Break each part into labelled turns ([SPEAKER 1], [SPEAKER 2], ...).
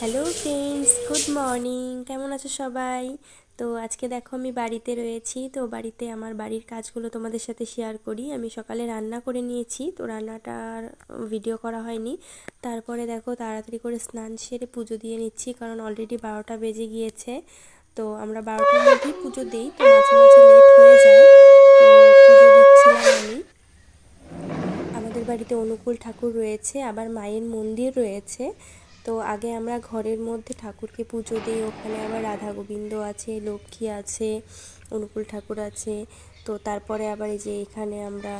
[SPEAKER 1] Hello friends good morning কেমন আছো সবাই? তো আজকে দেখো, আমি বাড়িতে রয়েছি। তো বাড়িতে আমার বাড়ির কাজগুলো তোমাদের সাথে শেয়ার করি। আমি সকালে রান্না করে নিয়েছি। তো রান্নাটার ভিডিও করা হয়নি। তারপরে দেখো, তাড়াতাড়ি করে স্নান সেরে পুজো দিয়ে নিচ্ছি, কারণ অলরেডি বারোটা বেজে গিয়েছে। তো আমরা বারোটার মধ্যেই পুজো দিই। তো মাঝে মাঝে লেট হয়ে যায়। তো পুজো আমি। আমাদের বাড়িতে অনুকূল ঠাকুর রয়েছে, আবার মায়ের মন্দির রয়েছে। তো আগে আমরা ঘরের মধ্যে ঠাকুরকে পুজো দিই, ওখানে আবার রাধা গোবিন্দ আছে, লক্ষ্মী আছে, অনুকূল ঠাকুর আছে। তো তারপরে আবার এই যে এখানে আমরা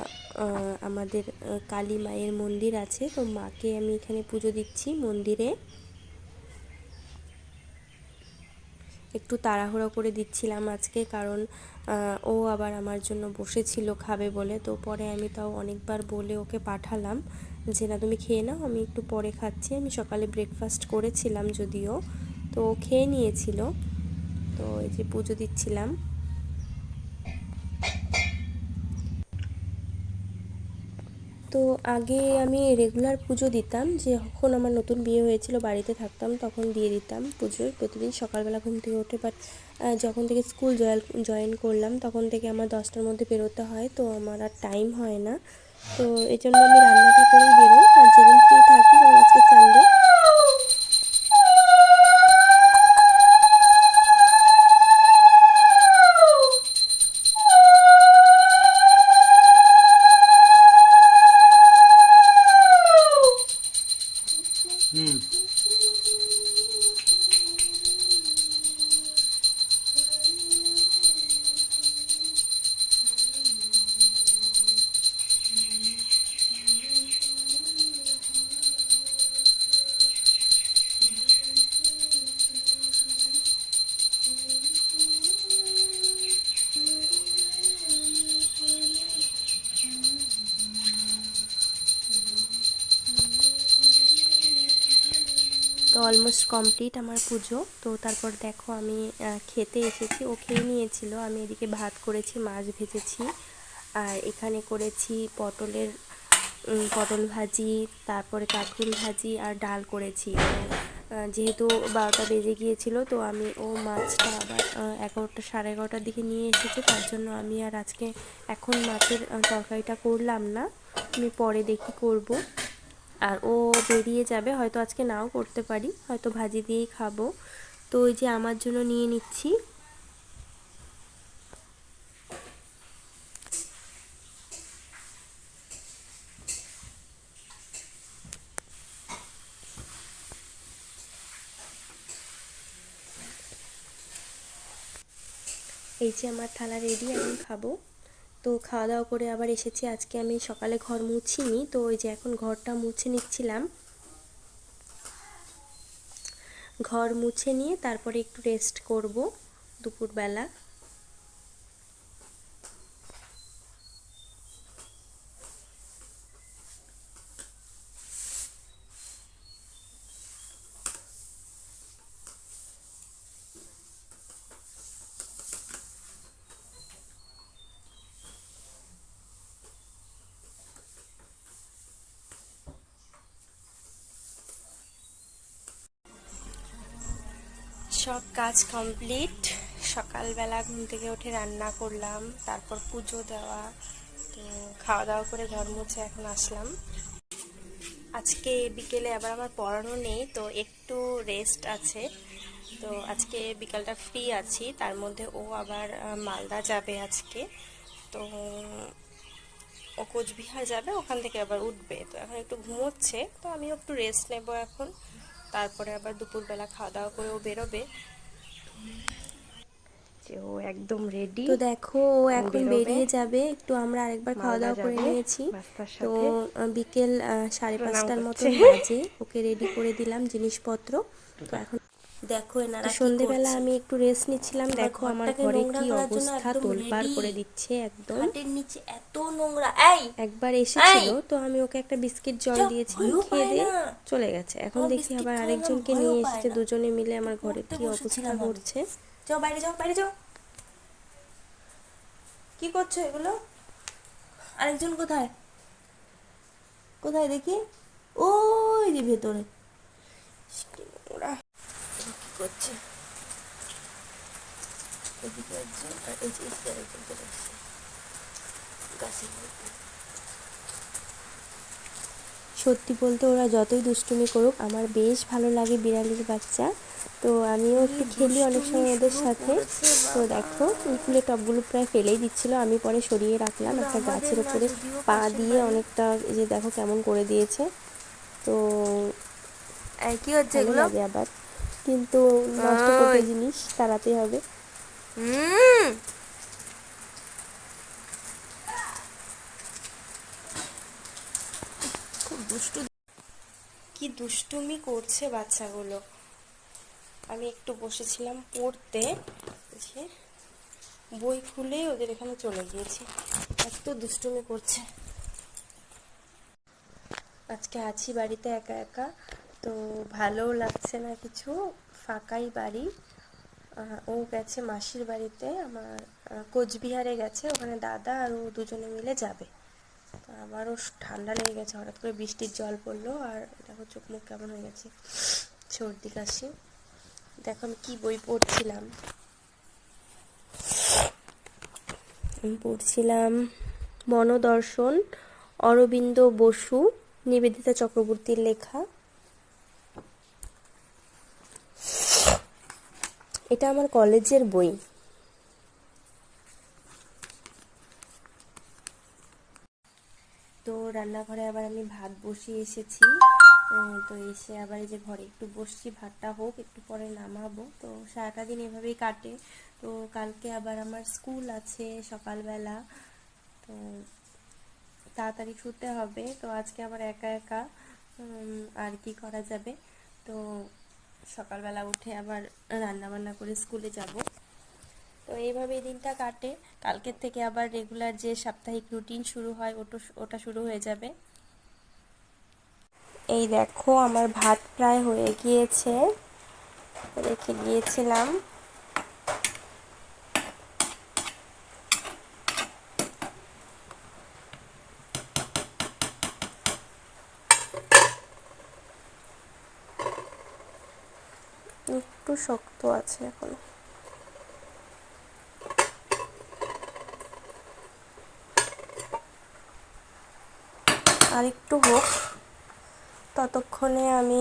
[SPEAKER 1] আমাদের কালী মায়ের মন্দির আছে। তো মাকে আমি এখানে পুজো দিচ্ছি মন্দিরে। একটু তাড়াহুড়ো করে দিচ্ছিলাম আজকে কারণ ও আবার আমার জন্য বসেছিল খাবে বলে। তো পরে আমি তাও অনেকবার বলে ওকে পাঠালাম। যে, না, তুমি খেয়ে নাও, আমি একটু পরে খাচ্ছি। আমি সকালে ব্রেকফাস্ট করেছিলাম যদিও, তো খেয়ে নিয়েছিল। তো এই যে পুজো দিচ্ছিলাম। তো আগে আমি রেগুলার পুজো দিতাম যখন আমার নতুন বিয়ে হয়েছিল, বাড়িতে থাকতাম, তখন দিয়ে দিতাম পুজোর প্রতিদিন সকালবেলা ঘুম থেকে উঠে বাট যখন থেকে স্কুল জয়েন করলাম, তখন থেকে আমার দশটার মধ্যে বেরোতে হয়, তো আমার আর টাইম হয় না। তো এই জন্য আমি রান্নাটা করেই বেরোই আর যেদিন ফ্রি থাকি যেমন আজকে সানডে অলমোস্ট কমপ্লিট আমার পুজো। তো তারপর দেখো আমি খেতে এসেছি। ও খেয়ে নিয়েছিল। আমি এদিকে ভাত করেছি, মাছ ভেজেছি। আর এখানে করেছি পটলের পটল ভাজি, তারপরে কাঁকরুল ভাজি আর ডাল করেছি। যেহেতু বারোটা বেজে গিয়েছিল, তো আমি, ও মাছটা আবার এগারোটা, সাড়ে এগারোটার দিকে নিয়ে এসেছে। তার জন্য আমি আর আজকে এখন মাছের তরকারিটা করলাম না। আমি পরে দেখি করব। আর ও বেরিয়ে যাবে, হয়তো আজকে নাও করতে পারি, হয়তো ভাজি দিয়েই খাব। তো ওই যে আমার জন্য নিয়ে নিচ্ছি। এই যে আমার থালা রেডি আমি খাব। তো খাওয়া দাওয়া করে আবার এসেছি। আজকে আমি সকালে ঘর মুছিনি, তো ওই যে এখন ঘরটা মুছে নিচ্ছিলাম। ঘর মুছে নিয়ে তারপরে একটু রেস্ট করব দুপুরবেলা। সব কাজ কমপ্লিট সকালবেলা ঘুম থেকে উঠে রান্না করলাম, তারপর পুজো দেওয়া, তো খাওয়া দাওয়া করে ঘর মুছে এখন আসলাম। আজকে বিকেলে আবার আমার পড়ানো নেই, তো একটু রেস্ট আছে। তো আজকে বিকালটা ফ্রি আছি, তার মধ্যে ও আবার মালদা যাবে আজকে। তো ও কোচবিহার যাবে, ওখান থেকে আবার উঠবে। তো এখন একটু ঘুমোচ্ছে, তো আমিও একটু রেস্ট নেব এখন। তারপরে আবার দুপুরবেলা খাওয়া দাওয়া করে ও বেরোবে। ও একদম রেডি তো দেখো ও এখন বেরিয়ে যাবে। একটু আমরা আরেকবার খাওয়া দাওয়া করে নিয়েছি। তো বিকেল সাড়ে পাঁচটার মতো বাজে। ওকে রেডি করে দিলাম জিনিসপত্র। তো এখন দেখো এনারা সন্ধেবেলা আমি একটু রেস্ট নিচ্ছিলাম দেখো আমার ঘরে কি অবস্থা তোলপাড় করে দিচ্ছে একদম।
[SPEAKER 2] খাটের নিচে এত নোংরা। এই
[SPEAKER 1] একবার এসেছিল তো আমি ওকে একটা বিস্কিট জল দিয়েছি খেয়ে দিয়ে চলে গেছে। এখন দেখি আবার আরেকজনকে নিয়ে এসেছে দুজনে মিলে আমার ঘরে কি অবস্থা করছে
[SPEAKER 2] যাও বাইরে যাও বাইরে যাও। কি করছ এগুলো? আরেকজন কোথায়? কোথায় দেখি? ওই যে ভেতরে। এদিকে একজন আর এই যে এদিকে চলে আসছে। গাছের মধ্যে।
[SPEAKER 1] সত্যি বলতে ওরা যতই দুষ্টুমি করুক আমার বেশ ভালো লাগে বিড়ালের বাচ্চা। তো আমিও একটু খেলি অনেক সময় ওদের সাথে। তো দেখো ফুলের টবগুলো প্রায় ফেলেই দিচ্ছিল। আমি পরে সরিয়ে রাখলাম একটা গাছের ওপরে পা দিয়ে অনেকটা এই যে দেখো কেমন করে দিয়েছে। তো
[SPEAKER 2] কি হচ্ছে এগুলো।
[SPEAKER 1] আবার। কিন্তু নষ্ট করতে জিনিস তাড়াতে হবে।
[SPEAKER 2] দুষ্টু
[SPEAKER 1] কি দুষ্টুমি করছে বাচ্চাগুলো। আমি একটু বসেছিলাম পড়তে। যে বই খুলে ওদের এখানে চলে গিয়েছি। এত দুষ্টুমি করছে। আজকে আছি বাড়িতে একা একা। তো ভালোও লাগছে না কিছু। ফাঁকাই বাড়ি। ও গেছে মাসির বাড়িতে, আমার কোচবিহারে গেছে, ওখানে দাদা আর ও দুজনে মিলে যাবে। তো আমারও ঠান্ডা লেগে গেছে, হঠাৎ করে বৃষ্টির জল পড়ল, আর দেখো চোখ মুখ কেমন হয়ে গেছে। সর্দি কাশি। দেখো আমি কি বই পড়ছিলাম। আমি পড়ছিলাম মনোদর্শন, অরবিন্দ বসু, নিবেদিতা চক্রবর্তীর লেখা। এটা আমার কলেজের বই। তো রান্নাঘরে আবার আমি ভাত বসিয়ে এসেছি। তো এসে আবার এই যে ঘরে একটু বসছি, ভাতটা হোক, একটু পরে নামাবো। তো সারাটা দিন এভাবেই কাটে। তো কালকে আবার আমার স্কুল আছে সকালবেলা। তো তাড়াতাড়ি ছুটতে হবে। তো আজকে আবার একা একা আর কি করা যাবে? তো সকালবেলা উঠে আবার রান্না বান্না করে স্কুলে যাব। তো এইভাবেই দিনটা কাটে। কালকের থেকে আবার রেগুলার যে সাপ্তাহিক রুটিন শুরু হয়, ওটা ওটা শুরু হয়ে যাবে। এই দেখো, আমার ভাত প্রায় হয়ে গিয়েছে। রেখে গিয়েছিলাম একটু শক্ত আছে এখন। আর একটু হোক ততক্ষণে আমি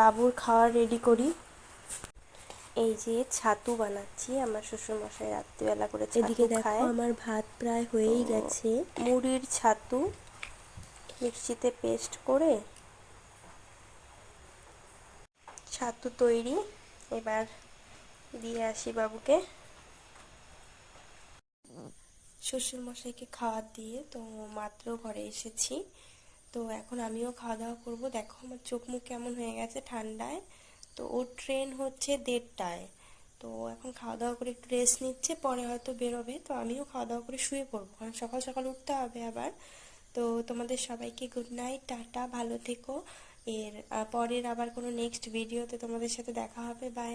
[SPEAKER 1] বাবুর খাওয়ার রেডি করি। এই যে ছাতু বানাচ্ছি আমার শ্বশুর মশাই রাত্রিবেলা করে এদিকে দেখো আমার ভাত প্রায় হয়েই গেছে। মুড়ির ছাতু মিক্সিতে পেস্ট করে ছাতু তৈরি। এবার দিয়ে আসি বাবুকে। শ্বশুর মশাইকে খাওয়া দিয়ে তো মাত্র ঘরে এসেছি। তো এখন আমিও খাওয়া দাওয়া করব। দেখো আমার চোখ মুখ কেমন হয়ে গেছে ঠান্ডায়। তো ওর ট্রেন হচ্ছে দেড়টায়। তো এখন খাওয়া দাওয়া করে একটু রেস্ট নিচ্ছে, পরে হয়তো বেরোবে। তো আমিও খাওয়া দাওয়া করে শুয়ে পড়ব। কারণ সকাল সকাল উঠতে হবে আবার। তো তোমাদের সবাইকে গুড নাইট টাটা, ভালো থেকো। এর পরের আবার কোনো নেক্সট ভিডিওতে তোমাদের সাথে দেখা হবে বাই